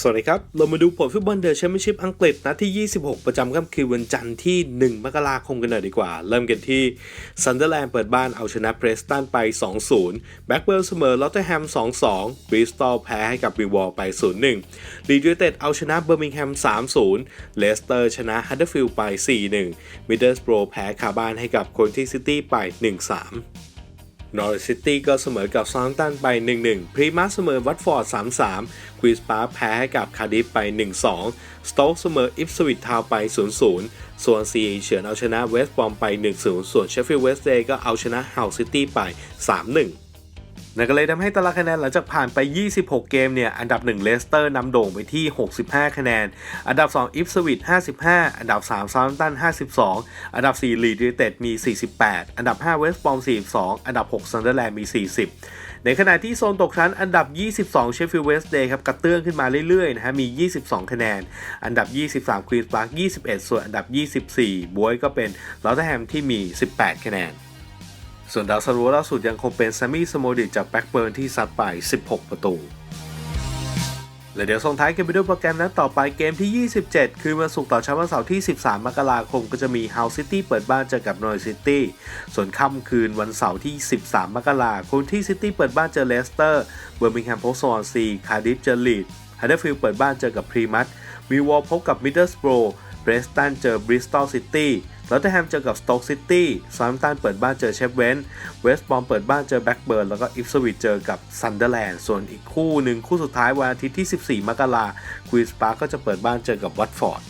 สวัสดีครับ เรามาดูผลฟุตบอลเดอะแชมเปี้ยนชิพอังกฤษนัดที่ 26 ประจำค่ำคืนวันจันทร์ที่ 1 มกราคมกันหน่อยดีกว่า เริ่มกันที่ซันเดอร์แลนด์เปิดบ้านเอาชนะเพรสตันไป 2-0 แบ็กเบิร์เสมอลอตเทอร์แฮม 2-2บริสตอลแพ้ให้กับวิวอลไป 0-1ลีดยูเต็ดเอาชนะเบอร์มิงแฮม 3-0 เลสเตอร์ชนะฮัตเดอร์ฟิลด์ไป 4-1 มิดเดิลสโบรแพ้คาบ้านให้กับโคนที่ซิตี้ไป 1-3 นอร์ซิตี้ก็เสมอกับซาวด์ตันไป 1-1 พรีมาเสมอวัตฟอร์ด 3-3 ควีสปาร์แพ้ให้กับคาร์ดิฟไป 1-2 สโต๊กเสมออิฟสวิตทาวน์ไป 0-0 ส่วนซีเฉือนเอาชนะเวสต์บอมไป 1-0 ส่วนเชฟฟิลด์เวสต์เดย์ก็เอาชนะเฮาซิตี้ไป 3-1 นั่นก็เลยทำให้ตารางคะแนนหลังจากผ่านไป 26 เกมเนี่ย อันดับ 1 เลสเตอร์นำโด่งไปที่ 65 คะแนน อันดับ 2 อิฟสวิต55 อันดับ 3 ซาวน์ตัน 52 อันดับ 4 ลีดยูเต็ดมี 48 อันดับ 5 เวสต์บอม 42 อันดับ 6ซันเดอร์แลนด์มี 40 ในขณะที่โซนตกชั้นอันดับ 22 เชฟฟิลด์เวสต์เดย์ครับกระเตื้องขึ้นมาเรื่อยๆนะฮะ มี 22 คะแนน อันดับ 23 ควีนส์พาร์ค21 ส่วนอันดับ 24บวยก็เป็นลอตเทอร์แฮมที่มี 18 คะแนน ส่วนดาวซันโวล่าสุดยังคงเป็นแซมมี่สโมดิจากแบ็กเบิร์นที่ซัดไป 16 ประตู และเดี๋ยวส่งท้ายกันไปด้วยโปรแกรมนัดต่อไปเกมที่ 27 คือวันศุกร์ต่อเช้าวันเสาร์ที่ 13 มกราคมก็จะมี House City เปิดบ้านเจอกับ n o r w i c City ส่วนค่ำคืนวันเสาร์ที่ 13 มกราคมที่ City เปิดบ้านเจอเลสเตอร์เบอร์มิงแฮมพบสวอนซีคาร์ดิฟเจอลีดฮัตเดอร์ฟิลด์เปิดบ้านเจอกับพรีมัตวิวอลพบกับมิดเดิลสโบรเบรสตันเจอบริสตอลซิตี้ ลอตเทอร์แฮมเจอกับสโต๊กซิตี้ซา m มตันเปิดบ้านเจอเชฟเวนเวสต์บอมเปิดบ้านเจอแบ็กเบิร์นแล้วก็อิฟสวิตเจอกับซันเดอร์แลนด์ส่วนอีกคู่หนึ่งคู่สุดท้ายวันอาทิตย์ที่ 14 มกราคมควีนส์ปาร์กก็จะเปิดบ้านเจอกับวัตฟอร์ด